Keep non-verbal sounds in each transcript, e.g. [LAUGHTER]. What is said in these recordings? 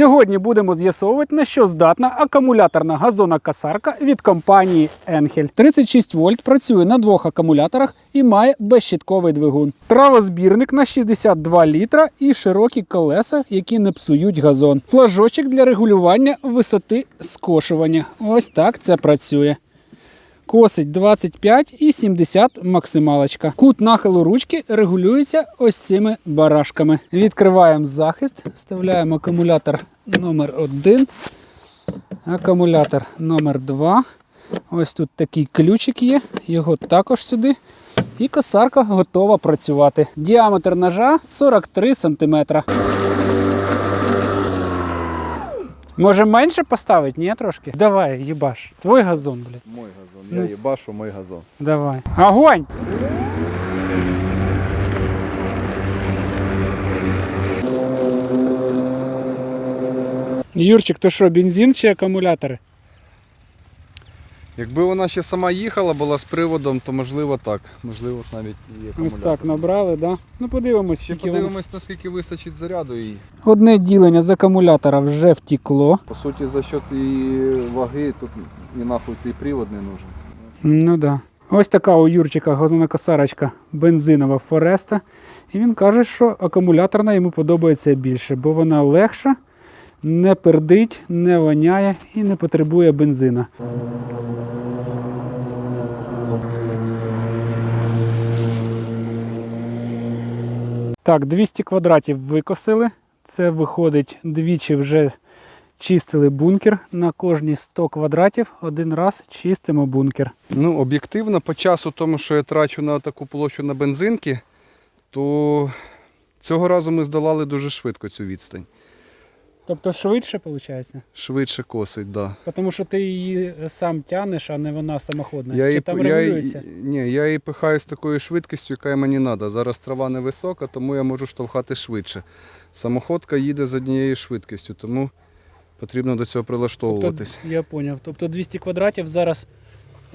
Сьогодні будемо з'ясовувати, на що здатна акумуляторна газонна касарка від компанії Енхель. 36 вольт працює на двох акумуляторах і має безщітковий двигун. Травозбірник на 62 літра і широкі колеса, які не псують газон. Флажочок для регулювання висоти скошування. Ось так це працює. Косить 25 і 70 максималочка. Кут нахилу ручки регулюється ось цими барашками. Відкриваємо захист, вставляємо акумулятор номер 1 акумулятор номер 2 Ось тут такий ключик є, його також сюди. І косарка готова працювати. Діаметр ножа 43 см. Може менше поставити? Ні, трошки? Давай, їбаш. Твой газон, блядь. Мой газон. Ну. Я їбашу мой газон. Давай. Огонь! Юрчик, то що, бензин чи акумулятори? Якби вона ще сама їхала, була з приводом, то можливо так. Можливо, навіть і Ось так набрали, да? Ну подивимось, Ще скільки воно. подивимось, наскільки вистачить заряду і Одне ділення з акумулятора вже втекло. по суті за счет і ваги тут і нахуй цей привод не нужен. Ну да. Ось така у Юрчика газонокосарочка бензинова Фореста. І він каже, що акумуляторна йому подобається більше, бо вона легша, не пердить, не воняє і не потребує бензина. Так, 200 квадратів викосили. Це виходить двічі вже чистили бункер. На кожні 100 квадратів один раз чистимо бункер. Ну, об'єктивно, по часу тому, що я трачу на таку площу на бензинки, то цього разу ми здолали дуже швидко цю відстань. Тобто швидше виходить? Швидше косить, так. Да. Тому що ти її сам тянеш, а не вона самоходна. Я Чи її, там я, регулюється? ні, я її пихаю з такою швидкістю, яка мені треба. Зараз трава невисока, тому я можу штовхати швидше. Самоходка їде з однією швидкістю, тому потрібно до цього Тобто, прилаштовуватись. я зрозумів. Тобто 200 квадратів зараз.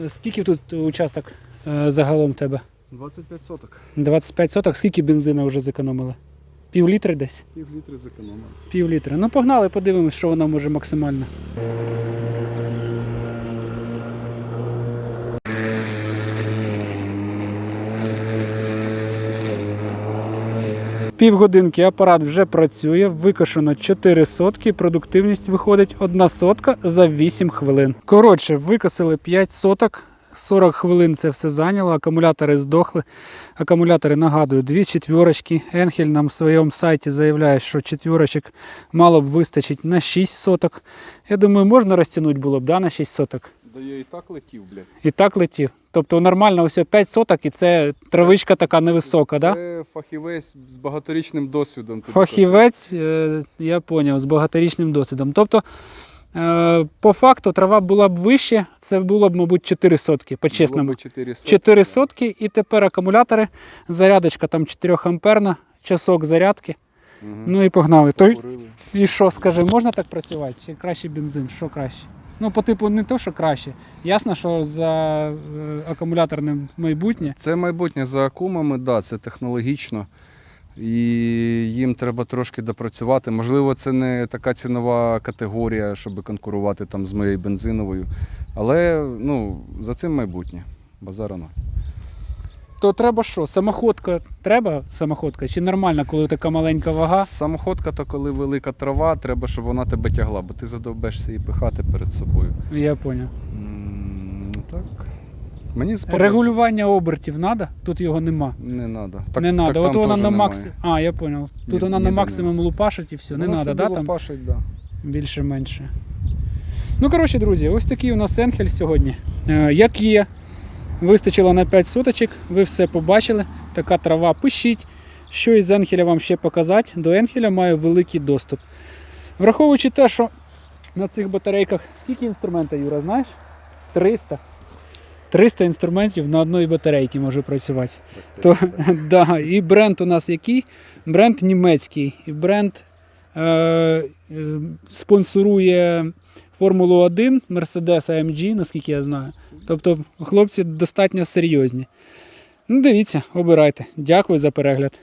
е, Скільки тут участок е, загалом тебе? 25 соток. 25 соток, скільки бензину вже зекономили? Пів літри десь? Пів літри зекономили. Пів літри. Ну погнали, подивимось, що вона може максимально. Півгодинки апарат вже працює, викошено 4 сотки, продуктивність виходить 1 сотка за 8 хвилин. Коротше, викосили 5 соток, 40 хвилин це все зайняло, акумулятори здохли. Акумулятори, нагадую, дві четвірочки. Енхель нам в своєму сайті заявляє, що четвірочок мало б вистачить на 6 соток. Я думаю, можна розтягнути було б да, на 6 соток. Да я і так летів, блядь. І так летів. Тобто нормально ось 5 соток і це травичка така невисока, Це да? фахівець з багаторічним досвідом. Фахівець, е, я поняв, з багаторічним досвідом. Тобто, по факту, трава була б вище, це було б, мабуть, 4 сотки, по-чесному. Було би 4 сотки. 4 сотки, і тепер акумулятори, зарядочка там 4 амперна, часок зарядки. Мгм. Ну і погнали. Той, і що, скажи, можна так працювати? Чи краще бензин? Що краще? Ну, по типу, не то, що краще. Ясно, що за е, акумуляторним майбутнє. Це майбутнє за акумами, да, це технологічно. І їм треба трошки допрацювати. Можливо, це не така цінова категорія, щоб конкурувати там з моєю бензиновою. Але ну, за цим майбутнє. Базарано. То треба що? Самоходка треба самоходка? Чи нормально, коли така маленька вага? Самоходка, то коли велика трава, треба, щоб вона тебе тягла, бо ти задовбешся її пихати перед собою. Я поняв. Так. Мені сподобається. Регулювання обертів треба? Тут його нема. Не треба. Так, не треба. От вона на максимум. А, я поняв. Тут Ні- вона на максимум лупашить і все. Не треба, да? Там лопашить, да. більше-менше. Ну, коротше, друзі, ось такий у нас енхель сьогодні. Е, Як є, вистачило на 5 суточок, ви все побачили. Така трава пишіть. Що із енхеля вам ще показати? До енхеля маю великий доступ. Враховуючи те, що на цих батарейках скільки інструментів, Юра, знаєш? 300. 300 інструментів на одній батарейці може працювати. То, [LAUGHS] да, і бренд у нас який? Бренд німецький. І бренд е, е, спонсорує Формулу 1 Mercedes AMG, наскільки я знаю. Тобто хлопці достатньо серйозні. Ну, дивіться, обирайте. Дякую за перегляд.